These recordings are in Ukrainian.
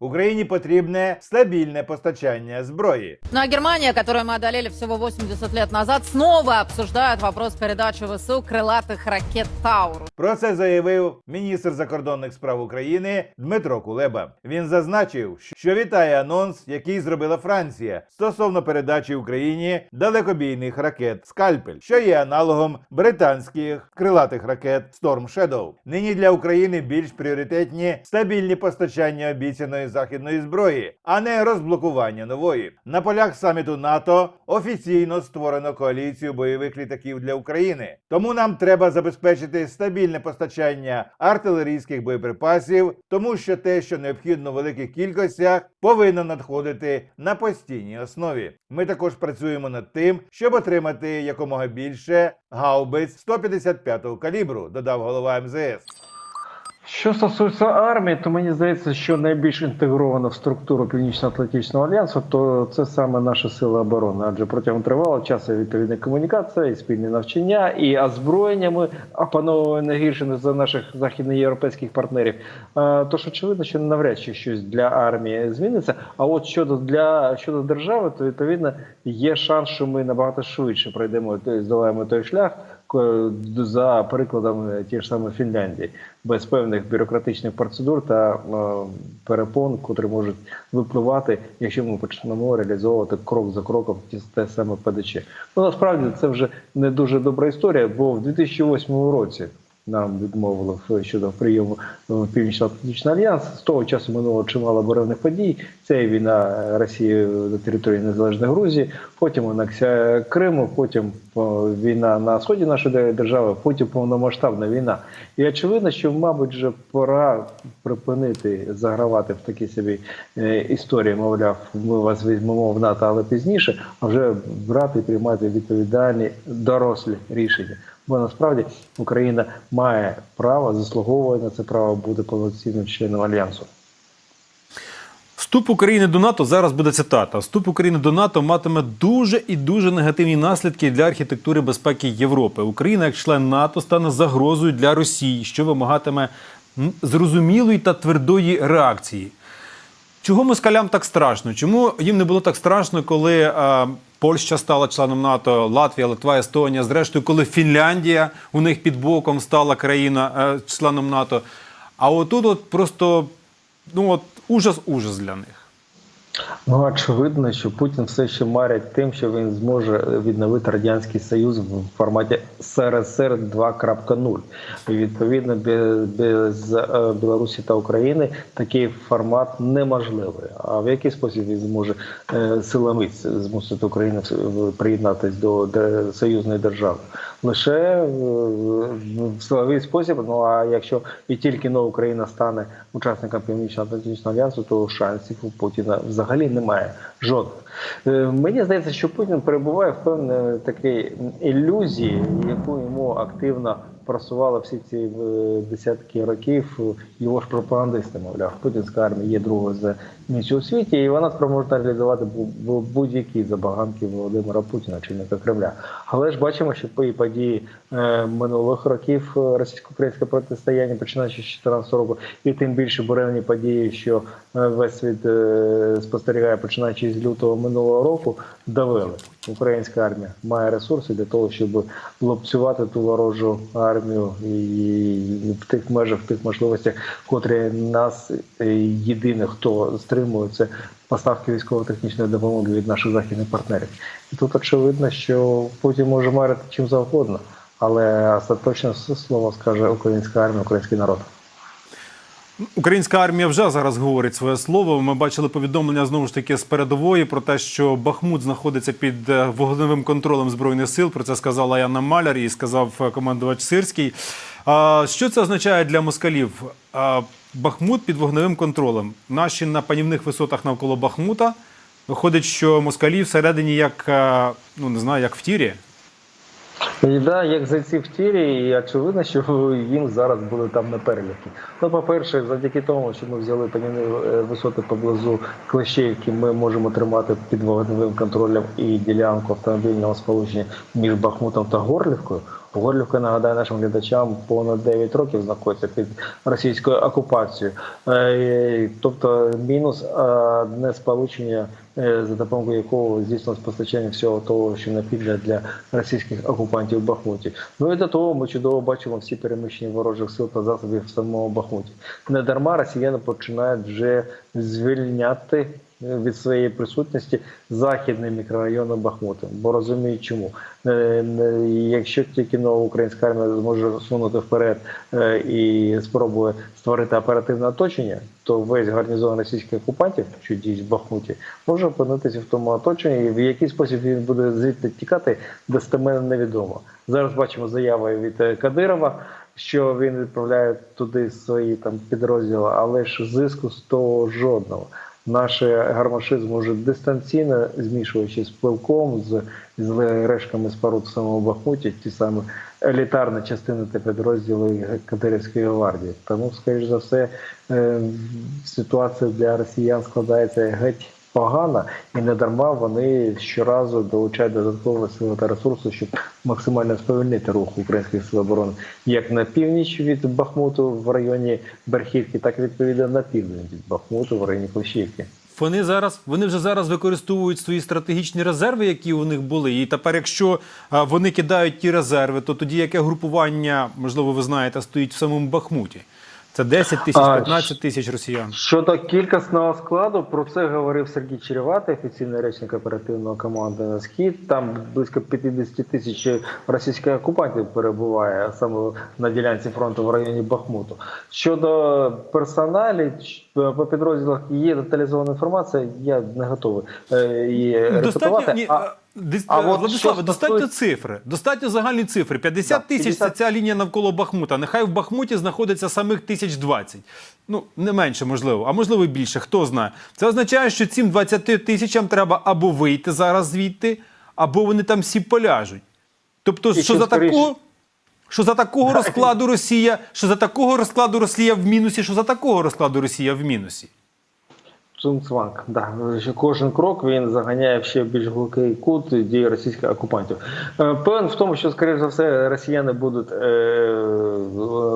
Україні потрібне стабільне постачання зброї. Ну а Германия, которую мы одолели всего 80 лет назад, снова обсуждает вопрос передачи ВСУ крылатых ракет «Таурус». Про це заявив міністр закордонних справ України Дмитро Кулеба. Він зазначив, що вітає анонс, який зробила Франція стосовно передачі Україні далекобійних ракет Скальпель, що є аналогом британських крилатих ракет Storm Shadow. Нині для України більш пріоритетні стабільні постачання обіцяної західної зброї, а не розблокування нової. На полях саміту НАТО офіційно створено коаліцію бойових літаків для України. Тому нам треба забезпечити стабільне постачання артилерійських боєприпасів, тому що те, що необхідно в великих кількостях, повинно надходити на постійній основі. Ми також працюємо над тим, щоб отримати якомога більше гаубиць 155-го калібру, додав голова МЗС. Що стосується армії, то мені здається, що найбільш інтегрована в структуру Північно-Атлантичного альянсу, то це саме наші сили оборони. Адже протягом тривалого часу відповідна комунікація, і спільні навчання, і озброєння ми опановуємо не гірше ніж за наших західноєвропейських партнерів. Тож очевидно, що навряд чи щось для армії зміниться. А от щодо для щодо держави, то відповідно є шанс, що ми набагато швидше пройдемо той- здолаємо той шлях. Ко- За прикладом ті ж саме Фінляндії, без певних бюрократичних процедур та е, перепон, котрі можуть випливати, якщо ми почнемо реалізовувати крок за кроком ті- те саме ПДЧ. Ну насправді це вже не дуже добра історія, бо в 2008 році нам відмовили в- щодо прийому в Північно-Атлантичний альянс. З того часу минуло чимало буремних подій. Це війна Росії на території Незалежної Грузії, потім анексія Криму, потім війна на сході нашої держави, потім повномасштабна війна. І очевидно, що, мабуть, вже пора припинити загравати в такі собі е, історії. Мовляв, ми вас візьмемо в НАТО, але пізніше, а вже брати і приймати відповідальні дорослі рішення. Бо насправді Україна має право, заслуговує на це право бути повноцінним членом альянсу. Вступ України до НАТО зараз буде цитата. Вступ України до НАТО матиме дуже і дуже негативні наслідки для архітектури безпеки Європи. Україна, як член НАТО, стане загрозою для Росії, що вимагатиме зрозумілої та твердої реакції. Чого москалям так страшно? Чому їм не було так страшно, коли Польща стала членом НАТО, Латвія, Литва, Естонія, зрештою, коли Фінляндія у них під боком стала країна е, членом НАТО? А отут от просто ну от ужас-ужас для них. Ну очевидно, що Путін все ще марить тим, що він зможе відновити радянський союз в форматі СРСР 2.0. І відповідно без, без Білорусі та України такий формат неможливий. А в який спосіб він зможе е, силами змусити Україну приєднатись до союзної держави? Лише в силовий спосіб. Ну а якщо і тільки но Україна стане учасником Північно-Атлантичного альянсу, то шансів у Путіна взагалі немає жодних. Е, Мені здається, що Путін перебуває в певній такій ілюзії, яку йому активно просували всі ці е, десятки років його ж пропагандисти. Мовляв, путінська армія є другою за місць у світі, і вона спроможна реалізувати бу- бу- будь-які забаганки Володимира Путіна, чинника Кремля. Але ж бачимо, що по- події е, минулих років е, російсько-українське протистояння, починаючи з 2014 року, і тим більше буремні події, що е, весь світ е, спостерігає, починаючи з лютого минулого року, довели. Українська армія має ресурси для того, щоб лупцювати ту ворожу армію і в тих межах, в тих можливостях, котрі нас е, єдине, хто стримує, це поставки військово-технічної допомоги від наших західних партнерів. І тут очевидно, що Путін може марити чим завгодно, але остаточне слово скаже українська армія, український народ. Українська армія вже зараз говорить своє слово. Ми бачили повідомлення знову ж таки з передової про те, що Бахмут знаходиться під е, вогневим контролем збройних сил. Про це сказала Яна Маляр і сказав е, командувач Сирський. А що це означає для москалів? Бахмут під вогневим контролем. Наші на панівних висотах навколо Бахмута. Виходить, що москалі всередині як е, ну не знаю, як в тірі. І да, як зайці в тірі, і очевидно, що їм зараз були там на переліки. Ну, по-перше, завдяки тому, що ми взяли панівні е, висоти поблизу Клещеївки, ми можемо тримати під вогневим контролем і ділянку автомобільного сполучення між Бахмутом та Горлівкою. Горлівка, нагадаю нашим глядачам, понад 9 років знаходиться під російською окупацією. Е, Тобто мінус е, одне сполучення, е, за допомогою якого здійснилось постачання всього того, що необхідно для російських окупантів в Бахмуті. Ну і до того ми чудово бачимо всі переміщення ворожих сил та засобів в самому Бахмуті. Не дарма росіяни починають вже звільняти від своєї присутності західний мікрорайон Бахмута, бо розуміють чому. Е, не- Якщо тільки нова українська армія зможе сунути вперед е, і спробує створити оперативне оточення, то весь гарнізон російських окупантів, що діють в Бахмуті, може опинитися в тому оточенні, і в який спосіб він буде звідти тікати, достеменно невідомо. Зараз бачимо заяви від е, Кадирова. Що він відправляє туди свої там підрозділи, але ж зиску з того жодного. Наші гармаші зможуть дистанційно, змішуючи з пилком, з, з решками споруд в самому Бахмуті, ті самі елітарні частини та підрозділи Катерівської гвардії. Тому, скоріш за все, е, ситуація для росіян складається геть погана, і не дарма вони щоразу долучають додаткові сили та ресурси, щоб максимально сповільнити рух українських сил оборони як на північ від Бахмуту в районі Берхівки, так і відповідно на південь від Бахмуту в районі Клещівки. Вони зараз вони вже зараз використовують свої стратегічні резерви, які у них були. І тепер, якщо вони кидають ті резерви, то тоді яке групування, можливо, ви знаєте, стоїть в самому Бахмуті? Це 10 тисяч, 15 тисяч росіян. Щодо кількісного складу, про це говорив Сергій Череватий, офіційний речник оперативного команди на схід. Там близько 50 тисяч російських окупантів перебуває саме на ділянці фронту в районі Бахмуту. Щодо персоналі по підрозділах є деталізована інформація. Я не готовий е, її Достатньо, А- а, дис- а Владиславе, що достатньо стосується- цифри. Достатньо загальні цифри. 50 Да, тисяч 50. це ця лінія навколо Бахмута. Нехай в Бахмуті знаходиться самих тисяч 20. Ну, не менше, можливо, а можливо і більше, хто знає. Це означає, що цим 20 тисячам треба або вийти зараз звідти, або вони там всі поляжуть. Тобто, І що за скоріше. такого. Що за такого розкладу Росія, що за такого розкладу Росія в мінусі, що за такого розкладу Росія в мінусі. Цунцванг, да. Що Кожен крок він заганяє в ще більш глухий кут дії російських окупантів. Е, Певен в тому, що, скоріш за все, росіяни будуть е,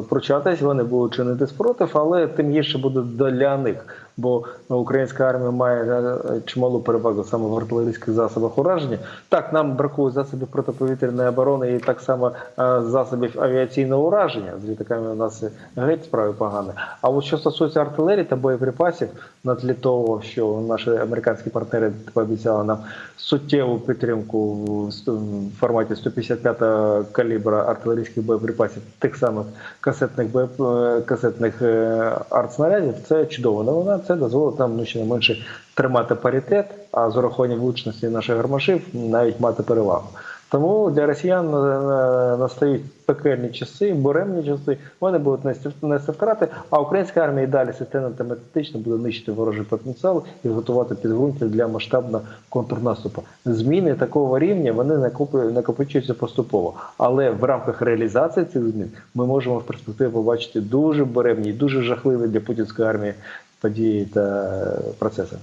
пручатись, вони будуть чинити спротив, але тим гірше буде для них. Бо українська армія має е, чималу перевагу саме в артилерійських засобах ураження. Так, нам бракує засобів протиповітряної оборони і так само е, засобів авіаційного ураження. З літаками у нас геть справи погані. А от що стосується артилерії та боєприпасів, на тлі того, що наші американські партнери пообіцяли нам суттєву підтримку в форматі 155 калібра артилерійських боєприпасів, тих самих касетних боєп... е, касетних е, артснарядів, це чудова новина. Це дозволить нам ну, щонайменше тримати паритет, а з урахуванням влучності наших гармашів навіть мати перевагу. Тому для росіян е, е, настають пекельні часи, буремні часи. Вони будуть нести, втрати, а українська армія і далі системно та методично буде нищити ворожий потенціал і готувати підґрунтя для масштабного контрнаступу. Зміни такого рівня вони накопи- накопичуються поступово, але в рамках реалізації цих змін ми можемо в перспективі побачити дуже буремні і дуже жахливі для путінської армії події та процеси.